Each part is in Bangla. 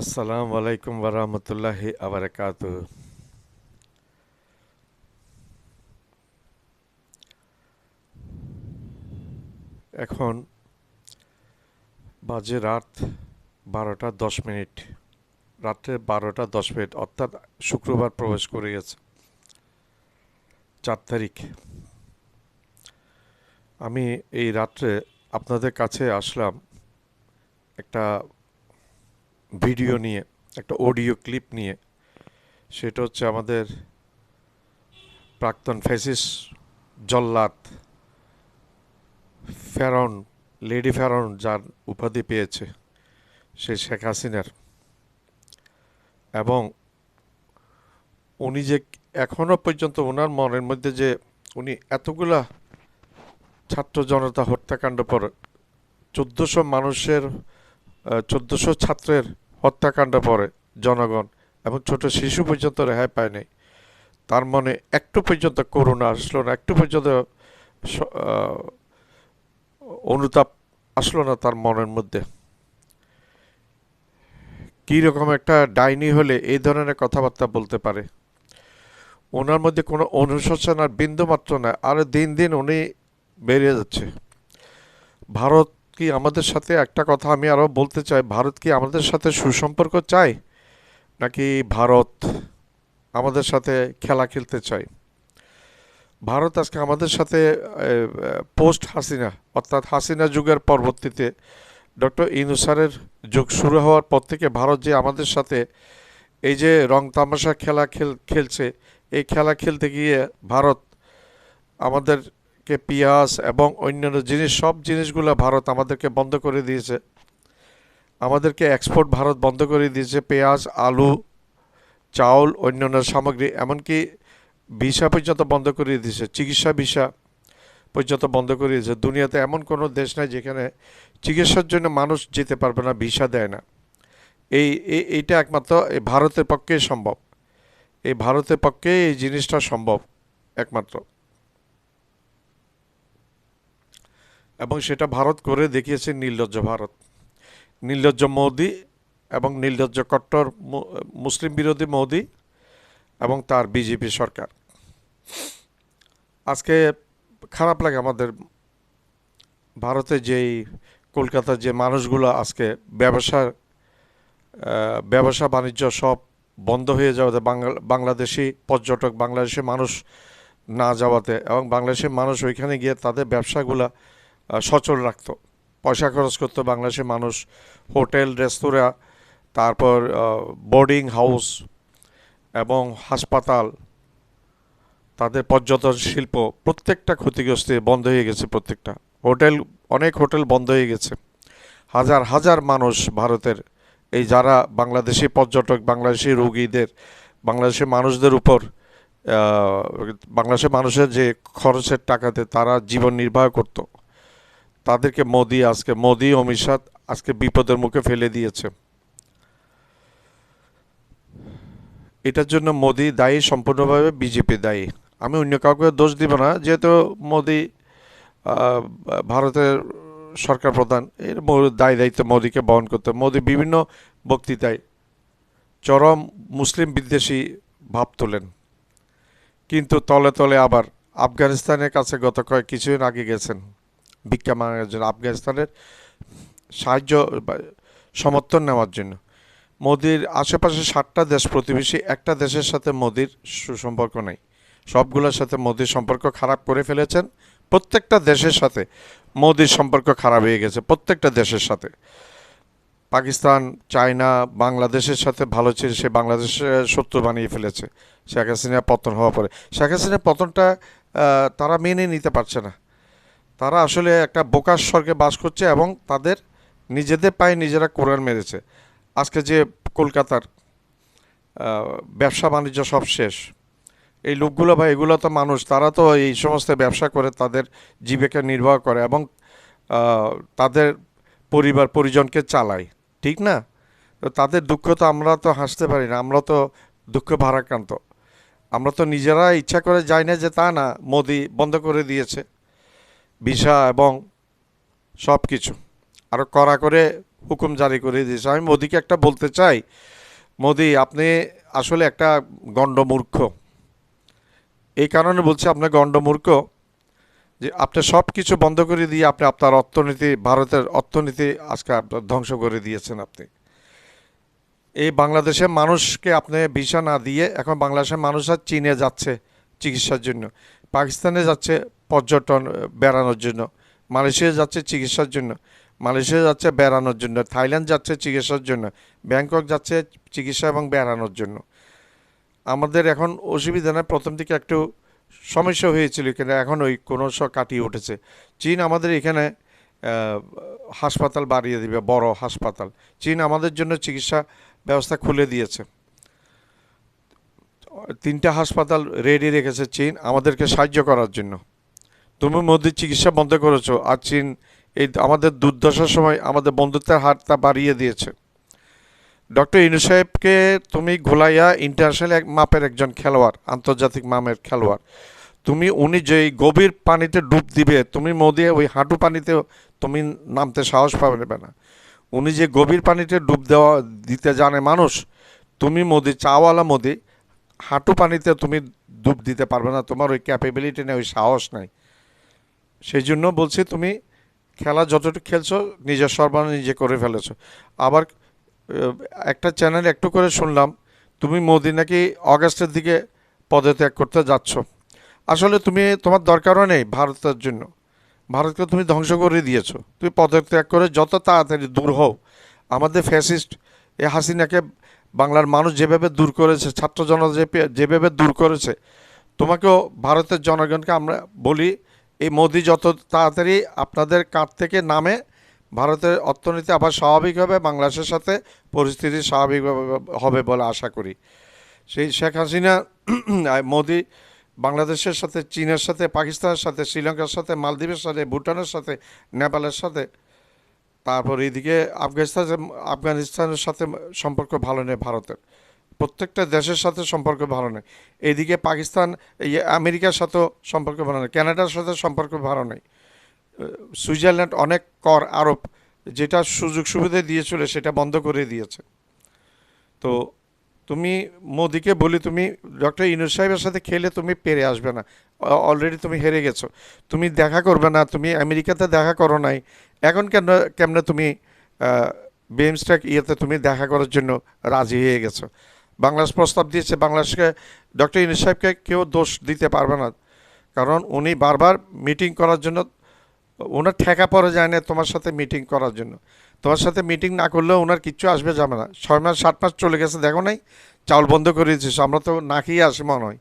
আসসালামু আলাইকুম ওরহমতুল্লাহি আবরকাত এখন বাজে রাত বারোটা দশ মিনিট। রাত্রে বারোটা দশ মিনিট, অর্থাৎ শুক্রবার প্রবেশ করে গেছে চার তারিখ। আমি এই রাত্রে আপনাদের কাছে আসলাম একটা ভিডিও নিয়ে, একটা অডিও ক্লিপ নিয়ে, সেটা হচ্ছে আমাদের প্রাক্তন ফ্যাসিস জল্লাদ ফেরন, লেডি ফেরাউন যার উপাধি পেয়েছে, সে শেখ হাসিনার। এবং উনি যে এখনও পর্যন্ত ওনার মনের মধ্যে যে উনি এতগুলা ছাত্র জনতা হত্যাকাণ্ড পর চোদ্দোশো মানুষের চোদ্দোশো ছাত্রের হত্যাকাণ্ড পরে জনগণ এবং ছোট শিশু পর্যন্ত রেহাই পায়নি। তার মনে একটু পর্যন্ত করুণা আসলো না, একটু পর্যন্ত অনুতাপ আসলো না তার মনের মধ্যে। কী রকম একটা ডাইনি হলে এই ধরনের কথাবার্তা বলতে পারে? ওনার মধ্যে কোনো অনুশোচনার বিন্দু মাত্র নাই, আর দিন দিন উনি বেরিয়ে যাচ্ছে। ভারত কি আমাদের সাথে একটা কথা আমি আরও বলতে চাই? ভারত কি আমাদের সাথে সুসম্পর্ক চায়? নাকি ভারত আমাদের সাথে খেলা খেলতে চায়? ভারত আজকে আমাদের সাথে পোস্ট হাসিনা, অর্থাৎ হাসিনা যুগের পরবর্তীতে ডক্টর ইনুসারের যুগ শুরু হওয়ার পর থেকে ভারত যে আমাদের সাথে এই যে রং তামাশা খেলা খেল, খেলছে, এই খেলা খেলতে গিয়ে ভারত আমাদেরকে পেঁয়াজ এবং অন্যান্য জিনিস, সব জিনিসগুলো ভারত আমাদেরকে বন্ধ করে দিয়েছে। আমাদেরকে এক্সপোর্ট ভারত বন্ধ করে দিয়েছে, পেঁয়াজ, আলু, চাউল, অন্যান্য সামগ্রী, এমনকি ভিসা পর্যন্ত বন্ধ করে দিয়েছে, চিকিৎসা ভিসা পর্যন্ত বন্ধ করে দিয়েছে। দুনিয়াতে এমন কোনো দেশ নাই যেখানে চিকিৎসার জন্য মানুষ যেতে পারবে না, ভিসা দেয় না। এই, এই- এইটা একমাত্র এই ভারতের পক্ষেই সম্ভব। এই ভারতের পক্ষে এই জিনিসটা সম্ভব, একমাত্র। এবং সেটা ভারত করে দেখিয়েছে নির্লজ্জ ভারত। নির্লজ্জ মোদি এবং নির্লজ্জ কট্টর মুসলিম বিরোধী মোদি এবং তার বিজেপি সরকার। আজকে খারাপ লাগে আমাদের ভারতে যেই কলকাতার যে মানুষগুলো আজকে ব্যবসার ব্যবসা বাণিজ্য সব বন্ধ হয়ে যাওয়াতে বাংলা, বাংলাদেশি পর্যটক, বাংলাদেশি মানুষ না যাওয়াতে এবং বাংলাদেশের মানুষ ওইখানে গিয়ে তাদের ব্যবসাগুলা সচল রাখত। পয়সা খরচ করতো বাংলাদেশের মানুষ, হোটেল, রেস্তোরাঁ, তারপর বোর্ডিং হাউস এবং হাসপাতাল, তাদের পর্যটন শিল্প প্রত্যেকটা ক্ষতিগ্রস্ত বন্ধ হয়ে গেছে প্রত্যেকটা। হোটেল, অনেক হোটেল বন্ধ হয়ে গেছে। হাজার হাজার মানুষ ভারতের, এই যারা বাংলাদেশি পর্যটক, বাংলাদেশি রোগীদের, বাংলাদেশের মানুষদের উপর বাংলাদেশের মানুষের যে খরচের টাকাতে তারা জীবন নির্বাহ করত। তাদেরকে মোদি, আজকে মোদি, অমিত শাহ আজকে বিপদের মুখে ফেলে দিয়েছে। এটার জন্য মোদি দায়ী, সম্পূর্ণভাবে বিজেপি দায়ী। আমি অন্য কাউকে দোষ দিব না, যেহেতু মোদি ভারতের সরকার প্রধান, এর দায় দায়িত্ব মোদিকে বহন করতে মোদি বিভিন্ন বক্তৃতায় চরম মুসলিম বিদ্বেষী ভাব তোলেন। কিন্তু তলে তলে আবার আফগানিস্তানের কাছে গত কয়েক কিছুদিন আগে গেছেন। ভিক্ষা জন্য আফগানিস্তানের সাহায্য সমর্থন নেওয়ার জন্য। মোদির আশেপাশে ষাটটা দেশ প্রতিবেশী, একটা দেশের সাথে মোদির সুসম্পর্ক নেই। সবগুলোর সাথে মোদির সম্পর্ক খারাপ করে ফেলেছেন। প্রত্যেকটা দেশের সাথে মোদির সম্পর্ক খারাপ হয়ে গেছে, প্রত্যেকটা দেশের সাথে। পাকিস্তান, চায়না, বাংলাদেশের সাথে ভালো ছিল, সে বাংলাদেশের শত্রু বানিয়ে ফেলেছে। শেখ হাসিনা পতন হওয়ার পরে। শেখ হাসিনার পতনটা তারা মেনে নিতে পারছে না। তারা আসলে একটা বোকার স্বর্গে বাস করছে এবং তাদের নিজেদের পায়ে নিজেরা কোরআন মেরেছে। আজকে যে কলকাতার ব্যবসা বাণিজ্য সব শেষ, এই লোকগুলো ভাই এগুলো তো মানুষ, তারা তো এই সমস্ত ব্যবসা করে তাদের জীবিকা নির্বাহ করে এবং তাদের পরিবার পরিজনকে চালায়, ঠিক না? তো তাদের দুঃখ তো আমরা তো হাসতে পারি না, আমরা তো দুঃখ ভারাক্রান্ত। আমরা তো নিজেরা ইচ্ছা করে যাই না যে তা না, মোদি বন্ধ করে দিয়েছে। ভিসা এবং সব কিছু আরও কড়া করে হুকুম জারি করে দিয়েছে। আমি মোদিকে একটা বলতে চাই, মোদি আপনি আসলে একটা গণ্ডমূর্খ। এই কারণে বলছি আপনি গণ্ডমূর্খ যে আপনি সব কিছু বন্ধ করে দিয়ে আপনি আপনার অর্থনীতি, ভারতের অর্থনীতি আজকে আপনার ধ্বংস করে দিয়েছেন আপনি। এই বাংলাদেশের মানুষকে আপনি ভিসা না দিয়ে এখন বাংলাদেশের মানুষ আর চীনে যাচ্ছে চিকিৎসার জন্য। পাকিস্তানে যাচ্ছে পর্যটন বেড়ানোর জন্য। মালয়েশিয়া যাচ্ছে চিকিৎসার জন্য। মালয়েশিয়া যাচ্ছে বেড়ানোর জন্য। থাইল্যান্ড যাচ্ছে চিকিৎসার জন্য। ব্যাংকক যাচ্ছে চিকিৎসা এবং বেড়ানোর জন্য। আমাদের এখন অসুবিধা নেই। প্রথম দিকে একটু সমস্যা হয়েছিল কিন্তু এখন ওই কোনো সব কাটিয়ে উঠেছে। চীন আমাদের এখানে হাসপাতাল বাড়িয়ে দিবে, বড় হাসপাতাল। চীন আমাদের জন্য চিকিৎসা ব্যবস্থা খুলে দিয়েছে। তিনটা হাসপাতাল রেডি রেখেছে চীন। আমাদেরকে সাহায্য করার জন্য। তুমি মোদির চিকিৎসা বন্ধ করেছ আর চীন এই আমাদের দুর্দশার সময় আমাদের বন্ধুত্বের হাতটা বাড়িয়ে দিয়েছে। ডক্টর ইনু সাহেবকে তুমি ঘোলাইয়া ইন্টারন্যাশনাল এক মাপের একজন খেলোয়াড়, আন্তর্জাতিক মামের খেলোয়াড়। তুমি, উনি যে গভীর পানিতে ডুব দিবে, তুমি মোদি ওই হাঁটু পানিতে তুমি নামতে সাহস পাবে না। উনি যে গভীর পানিতে ডুব দেওয়া, দিতে জানে মানুষ, তুমি মোদি, চাওয়ালা মোদি, হাঁটু পানিতে তুমি ডুব দিতে পারবে না, তোমার ওই ক্যাপেবিলিটি নেই, ওই সাহস নাই। সেই জন্য বলছি তুমি খেলা যতটুকু খেলছো, নিজের সর্বান নিজে করে ফেলেছো। আবার একটা চ্যানেল একটু করে শুনলাম, তুমি মোদি নাকি অগাস্টের দিকে পদত্যাগ করতে যাচ্ছ। আসলে তুমি, তোমার দরকারও নেই ভারতের জন্য। ভারতকে তুমি ধ্বংস করে দিয়েছ। তুমি পদত্যাগ করে যত তাড়াতাড়ি দূর হও, আমাদের ফ্যাসিস্ট এ হাসিনাকে বাংলার মানুষ যেভাবে দূর করেছে, ছাত্র জনতা যেভাবে দূর করেছে, তোমাকেও ভারতের জনগণকে আমরা বলি এই মোদি যত তাড়াতাড়ি আপনাদের কাঁধ থেকে নামে, ভারতের অর্থনীতি আবার স্বাভাবিক হবে, বাংলাদেশের সাথে পরিস্থিতি স্বাভাবিক হবে বলে আশা করি। সেই শেখ হাসিনা মোদি বাংলাদেশের সাথে, চীনের সাথে, পাকিস্তানের সাথে, শ্রীলঙ্কার সাথে, মালদ্বীপের সাথে, ভুটানের সাথে, নেপালের সাথে, তারপর এইদিকে আফগানিস্তান, আফগানিস্তানের সাথে সম্পর্ক ভালো নেই ভারতের। প্রত্যেকটা দেশের সাথে সম্পর্ক ভালো নেই এইদিকে পাকিস্তান আমেরিকার সাথেও সম্পর্ক ভালো নেই কানাডার সাথে সম্পর্ক ভালো নেই সুইজারল্যান্ড অনেক কর আরোপ, যেটা সুযোগ সুবিধা দিয়েছিল সেটা বন্ধ করে দিয়েছে। তো তুমি মোদিকে বলি, তুমি ডক্টর ইনুস সাহেবের সাথে খেলে তুমি পেরে আসবে না। অলরেডি তুমি হেরে গেছো। তুমি দেখা করবে না, তুমি আমেরিকাতে দেখা করো নাই। এখন কেন, কেমনে তুমি বিমস্টেক ইয়েতে তুমি দেখা করার জন্য রাজি হয়ে গেছো? বাংলাদেশ প্রস্তাব দিয়েছে, বাংলাদেশকে ডক্টর ইনুস সাহেবকে কেউ দোষ দিতে পারবে না। কারণ উনি বারবার মিটিং করার জন্য ওনার ঠেকা পড়ে যায় না তোমার সাথে মিটিং করার জন্য। তোমার সাথে মিটিং না করলেও ওনার কিচ্ছু আসবে যাবে না। ছয় মাস, সাত মাস চলে গেছে, দেখো নাই? চাউল বন্ধ করে দিয়েছিস আমরা তো না খেয়ে আসি মনে হয়।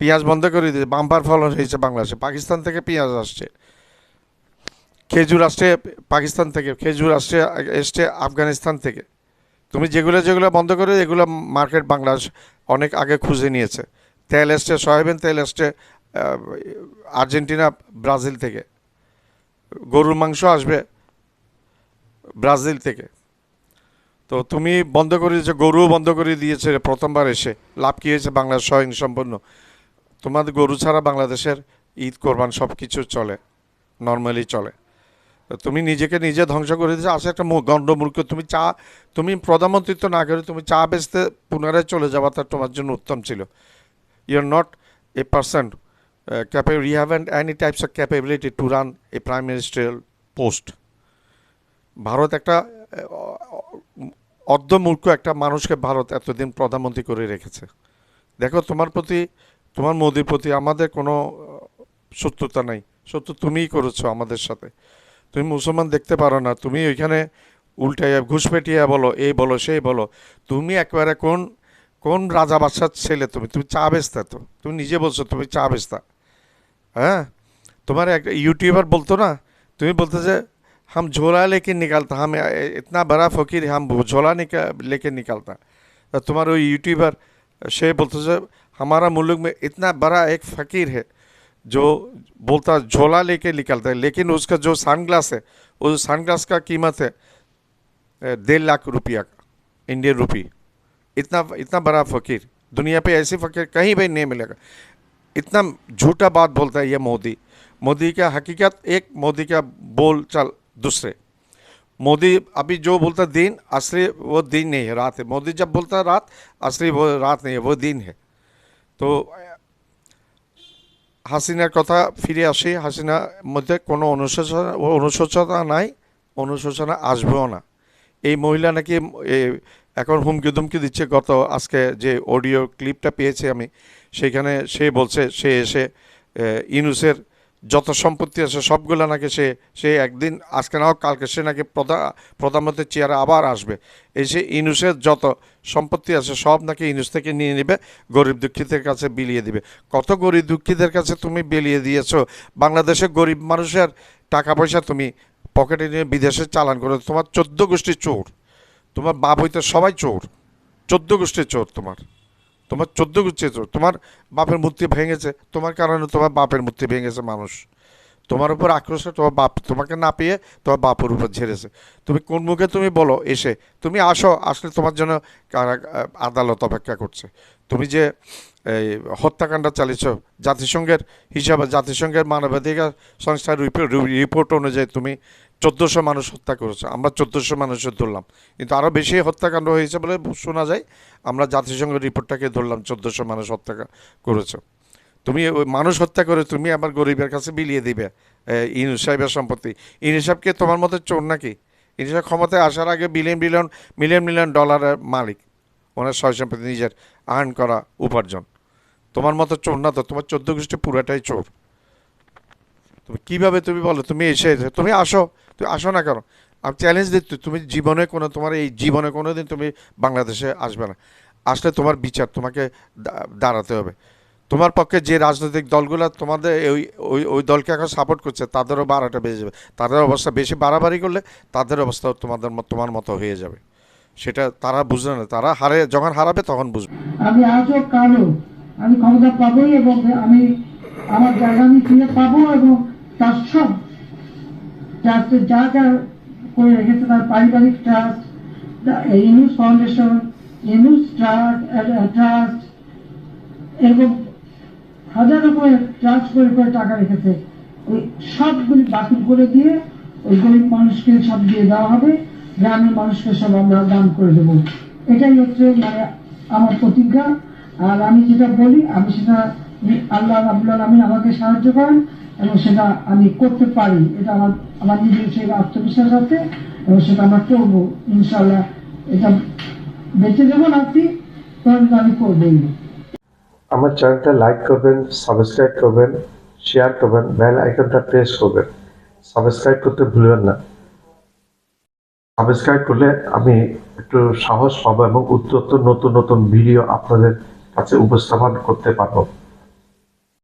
পেঁয়াজ বন্ধ করে দিয়েছে। বাম্পার ফলন হয়েছে বাংলাদেশে। পাকিস্তান থেকে পেঁয়াজ আসছে। খেজুর আসছে পাকিস্তান থেকে। খেজুর আসছে, এসছে আফগানিস্তান থেকে। তুমি যেগুলো যেগুলো বন্ধ করে এগুলো মার্কেট বাংলাদেশ অনেক আগে খুঁজে নিয়েছে। তেল এসছে, সয়াবিন তেল এসছে আর্জেন্টিনা, ব্রাজিল থেকে। গরুর মাংস আসবে ব্রাজিল থেকে। তো তুমি বন্ধ করে দিয়েছ, গরুও বন্ধ করে দিয়েছে, প্রথমবার এসে। লাভ কী হয়েছে বাংলাদেশ স্বয়ং সম্পন্ন? তোমাদের গরু ছাড়া বাংলাদেশের ঈদ, কোরবান সব কিছু চলে, নর্মালি চলে। তুমি নিজেকে নিজে ধ্বংস করে দিয়েছ। আসে একটা গণ্ডমূর্খ, তুমি চা তুমি প্রধানমন্ত্রিত্ব না করে তুমি চা বেচতে পুনরায় চলে যাওয়াটা তোমার জন্য উত্তম ছিল। You are not a person capable you have any types of capability to run a prime ministerial post Bharat একটা অর্ধমূর্খ একটা মানুষকে ভারত এতদিন প্রধানমন্ত্রী করে রেখেছে। দেখো, তোমার প্রতি, তোমার মোদির প্রতি আমাদের কোনো শত্রুতা নাই। শত্রু তুমিই করেছ আমাদের সাথে। তুমি মুসলমান দেখতে পারো না তুমি ওইখানে উল্টাইয়া ঘুষপেটিয়া বলো এই বলো সেই বলো তুমি একবারে কোন কোন রাজা বাদশার ছেলে তুমি তুমি চা বেচতা তো তুমি নিজে বলছো তুমি চা বেচতা হ্যাঁ তোমার এক ইউটিউবার বলতো না তুমি বলতে যে हम झोला लेके निकालता हम इतना बड़ा फकीर हम झोला निका लेके निकालता तो तुम्हारा वो यूट्यूबर से बोलते से हमारा मुल्क में इतना बड़ा एक फकीर है जो बोलता झोला लेके निकलता है, लेकिन उसका जो सनग्लास है उस सनग्लास का कीमत है डेढ़ लाख रुपया का इंडियन रुपी इतना इतना बड़ा फकीर, दुनिया पे ऐसे फकीर कहीं भी नहीं मिलेगा। इतना झूठा बात बोलता है ये मोदी। मोदी का हकीकत, एक मोदी का बोल चाल दूसरे। मोदी अभी जो बोलता दिन असली, वो दिन नहीं है, रात है। मोदी जब बोलता रात, असली वो रात नहीं है, वो दिन है। তো হাসিনার কথা ফিরে আসি, হাসিনার মধ্যে কোনো অনুশোচনা অনুশোচনা নাই, অনুশোচনা আসবেও না। এই মহিলা নাকি এখন হুমকি দুমকি দিচ্ছে গত, আজকে যে অডিও ক্লিপটা পেয়েছি আমি, সেখানে সে বলছে, সে এসে ইনুসের যত সম্পত্তি আছে, সবগুলো নাকি সে সে একদিন, আজকে না হোক, কালকে সে নাকি প্রধান প্রধানমন্ত্রীর চেয়ারে আবার আসবে। এই সে ইনুসের যত সম্পত্তি আছে, সব নাকি ইনুস থেকে নিয়ে নেবে, গরিব দুঃখীদের কাছে বিলিয়ে দিবে। কত গরিব দুঃখীদের কাছে তুমি বিলিয়ে দিয়েছ? বাংলাদেশে গরিব মানুষের টাকা পয়সা তুমি পকেটে নিয়ে বিদেশে চালান করে, তোমার চোদ্দ গোষ্ঠী চোর। তোমার বাপ হইতে সবাই চোর। চোদ্দ গোষ্ঠীর চোর তোমার। তোমার চোদ্দ চোর তোমার বাপের মূর্তি ভেঙেছে, তোমার কারণে তোমার বাপের মূর্তি ভেঙেছে মানুষ। তোমার উপর আক্রোশে, তোমার বাপ, তোমাকে না পেয়ে তোমার বাপের উপর ঝেড়েছে। তুমি কোন মুখে তুমি বলো, এসে তুমি আসো, আসলে তোমার জন্য আদালত অপেক্ষা করছে। তুমি যে, এই হত্যাকাণ্ড চালিয়েছ, জাতিসংঘের হিসাবে, জাতিসংঘের মানবাধিকার সংস্থার রিপোর্ট অনুযায়ী তুমি চোদ্দোশো মানুষ হত্যা করেছ। আমরা চোদ্দোশো মানুষের ধরলাম। কিন্তু আরও বেশি হত্যাকাণ্ড হয়েছে বলে শোনা যায়। আমরা জাতিসংঘের রিপোর্টটাকে ধরলাম, চোদ্দোশো মানুষ হত্যা করেছ। তুমি ওই মানুষ হত্যা করে তুমি আবার গরিবের কাছে বিলিয়ে দিবে ইনু সাহেবের সম্পত্তি। ইনু সাহেবকে তোমার মতো চোর নাকি? ইনু সাহেব ক্ষমতায় আসার আগে বিলিয়ন বিলিয়ন, মিলিয়ন মিলিয়ন ডলারের মালিক। ওনার সয় সম্পত্তি নিজের আর্ন করা উপার্জন। তোমার মতো চোর না তো, তোমার চোদ্দ গোষ্ঠী পুরাটাই চোর। তুমি কীভাবে তুমি বলো, তুমি এসে তুমি আসো। তুমি আসো না কেন? আমি চ্যালেঞ্জ দিচ্ছি, তুমি জীবনে কোনো, তোমার এই জীবনে কোনো দিন তুমি বাংলাদেশে আসবে না। আসলে তোমার বিচার, তোমাকে দাঁড়াতে হবে। তোমার পক্ষে যে রাজনৈতিক দলগুলো তোমাদের ওই ওই ওই দলকে এখন সাপোর্ট করছে তাদেরও বাড়াটা বেড়ে যাবে। তাদের অবস্থা বেশি বাড়াবাড়ি করলে তাদের অবস্থা তোমাদের তোমার মতো হয়ে যাবে। সেটা তারা বুঝবে না, তারা হারে, যখন হারাবে তখন বুঝবে। আমি আজও কালো, আমি ক্ষমতা পাবোই এবং আমি আমার জায়গা আমি ফিরে পাবো এবং তার সব ট্রাস্টে যা যা করে রেখেছে তার পারিবারিক trust Yunus foundation Yunus trust এবং হাজার রকমের ট্রাস্ট করে করে টাকা রেখেছে। ওই সবগুলি বাতিল করে দিয়ে ওই গরিব মানুষকে সব দিয়ে দেওয়া হবে। গ্রামের মানুষকে সব আমরা দান করে দেবো। এটাই হচ্ছে মানে আমার প্রতিজ্ঞা। আর আমি যেটা বলি, আমি সেটা আল্লাহ রাবুল আলমিন আমাকে সাহায্য করেন এবং সেটা আমি করতে পারি। এটা আমার আমার নিজের সেই আত্মবিশ্বাস আছে এবং সেটা আমরা করব। ইনশাল্লাহ এটা বেঁচে যাব নাতি তখন আমি করবোই আমার চ্যানেলটা লাইক করবেন সাবস্ক্রাইব করবেন শেয়ার করবেন বেল আইকনটা প্রেস করবেন। সাবস্ক্রাইব করতে ভুলবেন না। সাবস্ক্রাইব করলে আমি একটু সাহস পাবো এবং উত্তর নতুন নতুন ভিডিও আপনাদের কাছে উপস্থাপন করতে পারব।